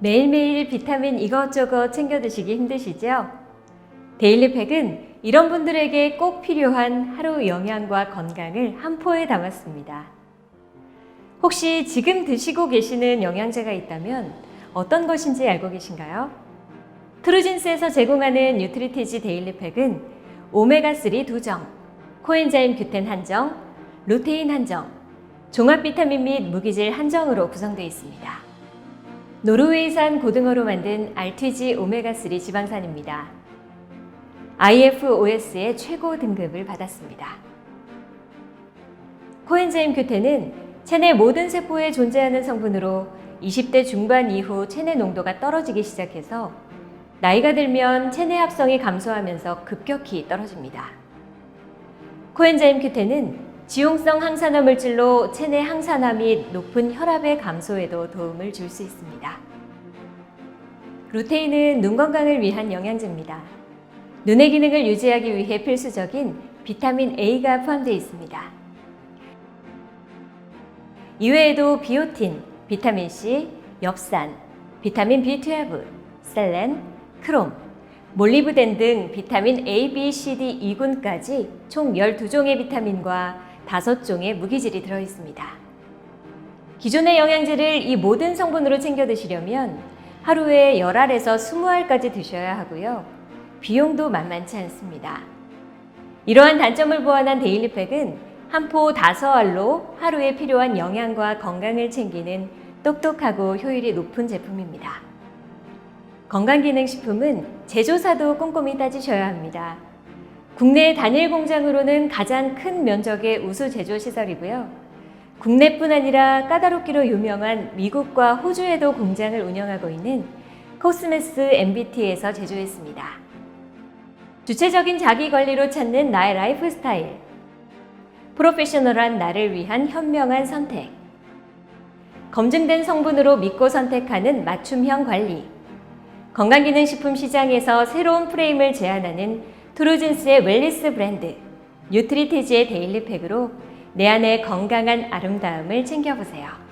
매일매일 비타민 이것저것 챙겨 드시기 힘드시죠? 데일리팩은 이런 분들에게 꼭 필요한 하루 영양과 건강을 한 포에 담았습니다. 혹시 지금 드시고 계시는 영양제가 있다면 어떤 것인지 알고 계신가요? 트루진스에서 제공하는 뉴트리티지 데일리팩은 오메가3 두정, 코엔자임 규텐 한정, 루테인 한정, 종합 비타민 및 무기질 한정으로 구성되어 있습니다. 노르웨이산 고등어로 만든 RTG 오메가3 지방산입니다. IFOS의 최고 등급을 받았습니다. 코엔자임 규텐은 체내 모든 세포에 존재하는 성분으로 20대 중반 이후 체내 농도가 떨어지기 시작해서 나이가 들면 체내 합성이 감소하면서 급격히 떨어집니다. 코엔자임 규텐은 지용성 항산화 물질로 체내 항산화 및 높은 혈압의 감소에도 도움을 줄 수 있습니다. 루테인은 눈 건강을 위한 영양제입니다. 눈의 기능을 유지하기 위해 필수적인 비타민 A가 포함되어 있습니다. 이외에도 비오틴, 비타민 C, 엽산, 비타민 B12, 셀렌, 크롬, 몰리브덴 등 비타민 A, B, C, D 2군까지 총 12종의 비타민과 5종의 무기질이 들어 있습니다. 기존의 영양제를 이 모든 성분으로 챙겨 드시려면 하루에 10알에서 20알까지 드셔야 하고요. 비용도 만만치 않습니다. 이러한 단점을 보완한 데일리팩은 한 포 5알로 하루에 필요한 영양과 건강을 챙기는 똑똑하고 효율이 높은 제품입니다. 건강기능식품은 제조사도 꼼꼼히 따지셔야 합니다. 국내 단일 공장으로는 가장 큰 면적의 우수 제조 시설이고요. 국내뿐 아니라 까다롭기로 유명한 미국과 호주에도 공장을 운영하고 있는 코스메스 MBT에서 제조했습니다. 주체적인 자기 관리로 찾는 나의 라이프 스타일. 프로페셔널한 나를 위한 현명한 선택. 검증된 성분으로 믿고 선택하는 맞춤형 관리. 건강기능식품 시장에서 새로운 프레임을 제안하는 트루진스의 웰리스 브랜드, 뉴트리티지의 데일리팩으로 내 안의 건강한 아름다움을 챙겨보세요.